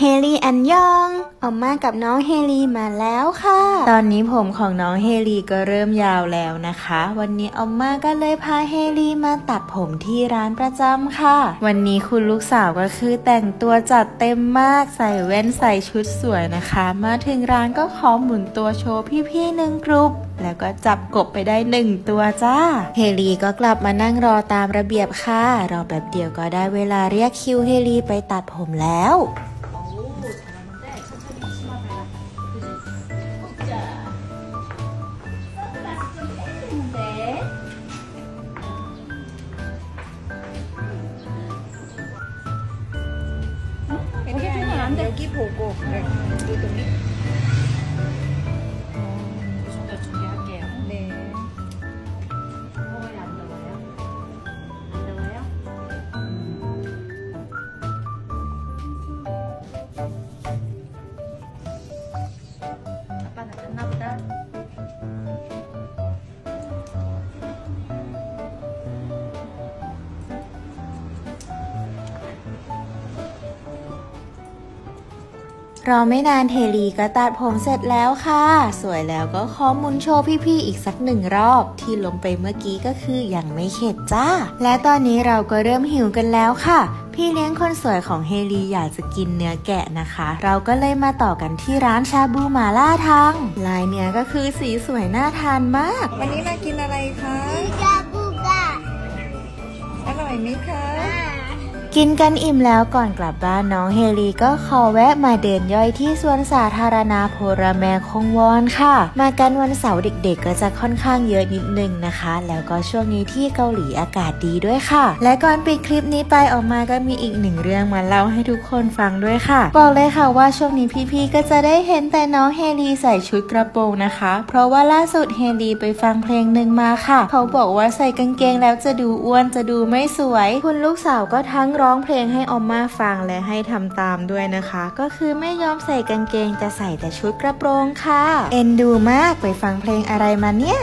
เฮลีอันยองออกมากับน้องเฮลีมาแล้วค่ะ ตอนนี้ผมของน้องเฮลีก็เริ่มยาวแล้วนะคะ วันนี้ออมมาก็เลยพาเฮลีมาตัดผมที่ร้านประจำค่ะ วันนี้คุณลูกสาวก็คือแต่งตัวจัดเต็มมากใส่แว่นใส่ชุดสวยนะคะ มาถึงร้านก็ขอหมุนตัวโชว์พี่ๆหนึ่งกรุ๊ปแล้วก็จับกบไปได้หนึ่งตัวจ้า เฮลีก็กลับมานั่งรอตามระเบียบค่ะ รอแบบเดียวก็ได้เวลาเรียกคิวเฮลีไปตัดผมแล้ว 안 돼. 여기 보고 여기 또 밑. 이 รอไม่นานเทลีก็ตัดผมเสร็จแล้วค่ะ สวยแล้วก็ขอหมุนโชว์พี่ๆอีกสักหนึ่งรอบ ที่ลงไปเมื่อกี้ก็คือยังไม่เข็ดจ้า และตอนนี้เราก็เริ่มหิวกันแล้วค่ะพี่เลี้ยงคนสวยของเฮลีอยากจะกินเนื้อแกะนะคะ เราก็เลยมาต่อกันที่ร้านชาบูหมาล่าทังลายเนื้อก็คือสีสวยน่าทานมาก วันนี้มากินอะไรคะ부가อร่อยไหมคะ กินกันอิ่มแล้วก่อนกลับบ้านน้องเฮลีก็ขอแวะมาเดินย่อยที่สวนสาธารณะโพราแมคงวอนค่ะ มากันวันเสาร์เด็กๆ ก็จะค่อนข้างเยอะนิดนึงนะคะ แล้วก็ช่วงนี้ที่เกาหลีอากาศดีด้วยค่ะ และก่อนปิดคลิปนี้ไปออกมาก็มีอีกหนึ่งเรื่องมาเล่าให้ทุกคนฟังด้วยค่ะ บอกเลยค่ะว่าช่วงนี้พี่ๆก็จะได้เห็นแต่น้องเฮลีใส่ชุดกระโปรงนะคะ เพราะว่าล่าสุดเฮลีไปฟังเพลงหนึ่งมาค่ะ เขาบอกว่าใส่กางเกงแล้วจะดูอ้วนจะดูไม่สวย คุณลูกสาวก็ทั้งร้องร้องเพลงให้ออมมาฟังและให้ทำตามด้วยนะคะ ก็คือไม่ยอมใส่กางเกงจะใส่แต่ชุดกระโปรงค่ะ เอ็นดูมากไปฟังเพลงอะไรมาเนี่ย